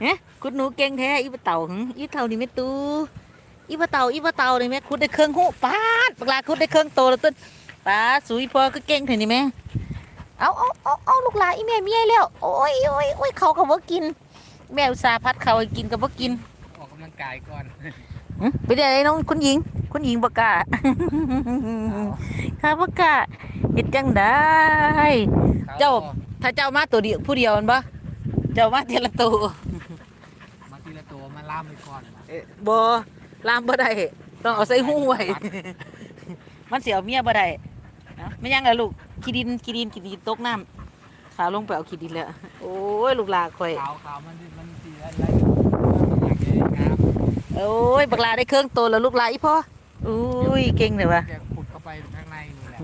เนี่ยขุดหนูเก่งแท้อีปะเต่าหึอีเท่านี่แม่ตูอีปะเต่าอีปะเต่านี่แม่ขุดได้เครื่องหูปาดปลาขุดได้เครื่องโตแล้วต้นปลาสุยพอก็เก่งเท่านี่แม่เอาเอาเอาเอาลูกหลานอีแม่เมียแล้วโอ้ยโอ้ยโอ้ยเขาก็บ่กิน แม่อุตส่าห์พัดเขาให้กินก็บ่กินออกกำลังกายก่อนหึไปเดี๋ยวไอ้น้องคุณหญิง คุณหญิงบ่กล้าข้าบ่กล้าเฮ็ดจังได้ เจ้าถ้าเจ้ามาตัวเดียวผู้เดียวแมันบ่ เจ้ามาเทละตัวมาทีละตัวมาล่ามไปก่อนเอ๊ะบ่ลามบ่ได้ต้องเอาใส่หูไว้มันสิเอาเมียบ่ได้เนาะไม่ยังล่ะลูกขี้ดินขี้ดินขี้ดินตกน้ำขาลงไปเอาขี้ดินแล้วโอ้ยลูกหลาข่อยขาวขาวมันมันสีอะไรมันอยากจะงามโอ้ยบักลาได้เครื่องโตแล้วลูกหลาอีพ่ออุ้ยเก่งเลยว่ะจะขุดเข้าไปข้างในนี่แหละ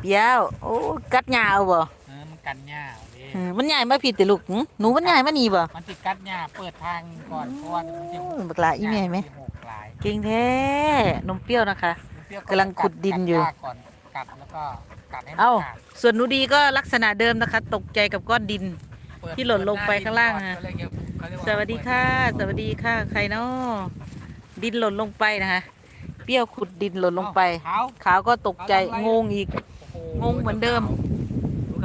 เปรี้ยวโอ้กัดหญ้าเอาบ่เออมันกันหญ้าเด้เออ มันใหญ่มาผิดแต่ลูกหึหนูมันใหญ่มานี่บ่ มันติกัดหญ้าเปิดทางก่อนเพราะว่ามันจะโอ้ยบักลาอีแม่ไหมหญ้าที่หกหลายเก่งแท้นมเปรี้ยวนะคะ เปรี้ยวกำลังขุดดินอยู่ กัหญ้าก่อนกัดแล้วก็กัดให้มันเอ้า ขาดส่วนหนูดีก็ลักษณะเดิมนะคะ ตกใจกับก้อนดิน เปิดที่หล่นลงไปข้างล่างอะ เปิดหน้ดินก่อนเขาเรียกสวัสดีค่ะ สวัสดีค่ะ ใครเนาะดินหล่นลงไปนะคะ เปรี้ยวขุดดินหล่นลงไปขาวขาวก็ตกใจขาวทำไรงงอีก โอ้โงงเหมือนเดิมดู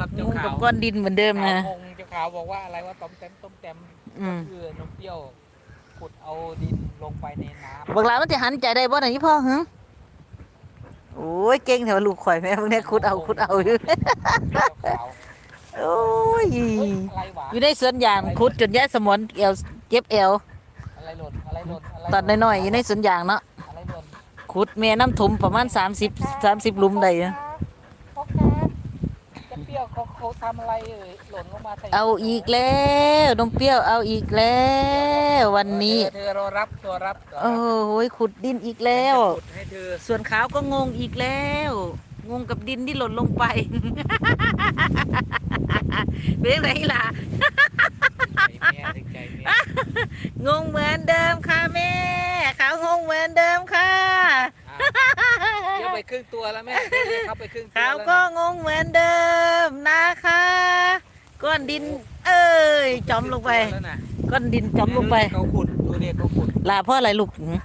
ครับงเจ้างขากับวก้อนดินเหมือนเดิมนะขาวงงเจ้าขาวบอกว่าอะไรว่าต้มเต็มต้มเต็มอืมคือนมเปรี้ยวขุดเอาดินลงไปในน้ำบักหลามันจะหันใจได้บ่ไหนนี่พ่อหึโอ้ยเก่งแถวลูกข่อยแม่พวกเนี้ยขุดเอาขุดเอาอยู่เปรี้ยวขาวโอ้ย เฮ้ยอะไรวะอยู่ในสวนยางขุดจนแย่สมอนเอวเจ็บเอวอะไรหล่นอะไรหล่นอะไรหตล่อนน้อยๆอยู่ในสวนยางเนาะอะไรหล่นขุดแม่น้ำถมประมาณ 30 30หลุมได้อะพ่อครับจะ เปรี้ยวเขาเขาทำอะไรเอ่ยหล่นลงมาใส่เอาอีกแล้วนมเปรี้ยวเอาอีกแล้ว วันนี้ เธอเธอรอรับตัวรับตัวโอ้รับโหขุดดินอีกแล้ว ขุดให้เธอส่วนขาวก็งงอีกแล้ว งงกับดินที่หล่นลงไป เป็นไรล่ะ ใจแม่ถึงใจแม่ งงเหมือนเดิมค่ะแม่ ขาวงงเหมือนเดิมค่ะ อะเดี๋ยวไป ครึ่งตัวแล้วแม่เดี๋ยวเข้าไปครึ่งตัวขาวแล้วก็นะงงเหมือนเดิมนะคะก้อนดิน เอ้ยจอมลงไปแล้วนะก้อนดินจอมลงไปเขาขุดดูเนี่ยเขาขุดลาเพราะอะไรลูกหือ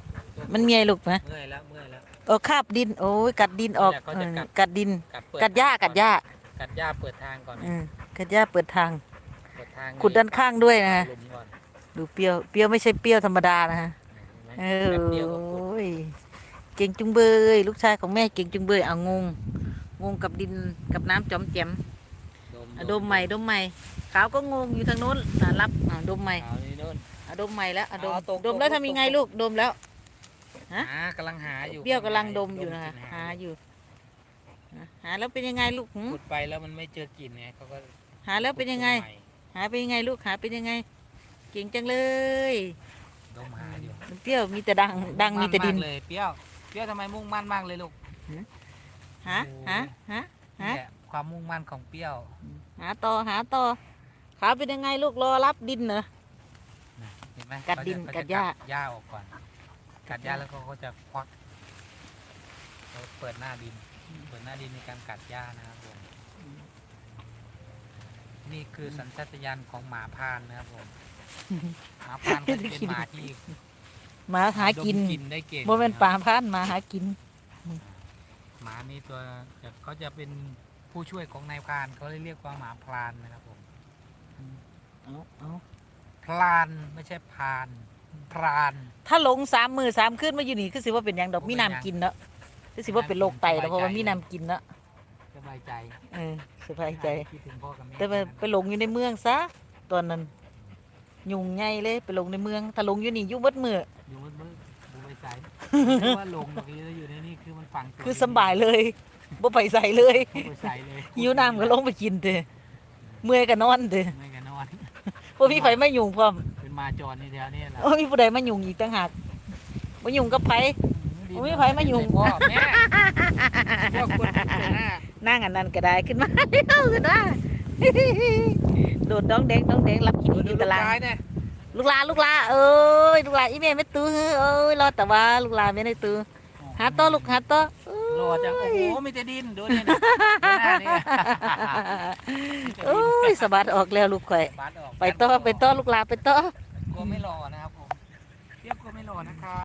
มันมีอะไรลูกนะเมื่อยแล้วเมื่อยแล้วเออคาบดิน โอ้ยกัดดินออกเนี่ยเขาจะกัดเออกัดดิน กัดเปิกัดหญ้าทงกัดหญ้ากัดหญ้าเปิดทางก่อนเออกัดหญ้าเปิดทางเปิดทางขุดด้านข้างด้วยนะฮะหลุมก่อนดูเปรี้ยวเปรี้ยวไม่ใช่เปรี้ยวธรรมดานะฮะเห็นไหมเอแป๊บ เดียวก็ขุด้ยเก่งจุงเบย ลูกชายของแม่เก่งจุงเบยเอางงงงกับดินกับน้ำจอมแจมอะดมใหม่ดมใหม่ขาวก็งงอยู่ทางโน้นอะรับอะดมใหม่เอานี่นู่นอะดมใหม่แล้วอะดมเอาตรงดมแล้วตรงทำยังไงตรงลูกดมแล้วฮะหากำลังหาอยู่เปรี้ยวกำลังดมอยู่นะคะกลิ่หาอยู่อะหาแล้วเป็นยังไงลูกหืมขุดไปแล้วมันไม่เจอกลิ่นไงเขาก็หาแล้วเป็นยังไงขุดใหม่หาเป็นยังไงลูกหาเป็นยังไง เก่งจังเลยดมหาอยู่เปรี้ยวมีแต่ดังดังมีแต่ดินงเลยเปรี้ยว เปรี้ยวทำไมมุ่งมั่นมากเลยลูกหาหาหาฮะนี่แหละความมุ่งมั่นของเปรี้ยวหาต่อหาต่อขาเป็นยังไงลูกรอรับดินเหรอเห็นไหมกัดดินเขจะกัดหญ้าหญ้าออกก่อน กัดหญ้าแล้วก็เขาจะควักเขาเปิดหน้าดิน เปิดหน้าดินในการกัดหญ้านะครับผม นี่คือสัญชาตญาณของหมาพรานนะครับผม หมาพรานก็จะเป็นหมาที่ หมาหากินดมกินได้เก่งโมเป็นนะครับป่าพานหมาหากิน หมานี่ตัวจะเขาจะเป็นผู้ช่วยของนายพรานเขาเลยเรียกว่าหมาพรานนะครับผมเอาเอาพรานไม่ใช่พรานพรานถ้าหลงสามมือสามขึ้นมาอยู่นี่คือสิว่าเป็นหยังดอกโอ้มีเป็นหยังน้ำกินเนาะคือสิว่าเป็นโรคไตแล้วเพราะว่ามีน้ำกินเนาะสบายใจเออสบายใจ คิดถึงพ่อกับแม่แต่ไปไปหลงอยู่ในเมืองซะตอนนั้น ยุงใหญ่เลยไปหลงในเมืองถ้าหลงอยู่นี่อยุ่งเบิดมืออยู่มืดมืดดูใบใจไม่ว่าลงตรงนี้แล้วอยู่ในนี่คือมันฝังตัวคือสำบายเลยบ่ไปใส่เลยเข้าไปใส่เลยหิวน้ำก็ลงไปกินเถอะเมื่อยก็นอนเถอะไม่กันนอนบ่มีไฟมายุ่งพร้อมเป็นมาจรในแถวนี้แหละบ่มีผู้ใดมายุ่งอีกต่างหากบ่ยุ่งกับไผโอ้ยไผมายุ่งพ่อแม่พ่อควรเป็นหัวหน้านั่งอันนั้นก็ได้ขึ้นมาเดี๋ยวขึ้นมา โดดน้องแดงน้องแดงรับกินดูอีดูกลูตากรางชายเนี่ยลูกหลานลูกหลานเอ้ยลูกหลานอีแม่ไม่ตื้อเอ้ยรอแต่ว่าลูกหลานไม่ได้ตื้อหาต่อลูกหาต่อเอ้รอจังโอ้โหมีแต่ดินดูนี่นะดูหน้านี่โอ้ยสะบัดออกแล้วลูกข่อยบัดออกไปต่อไปต่อลูกหลาไปต่อกลัวไม่รอนะครับผมเทียบกลัวไม่รอนะครับ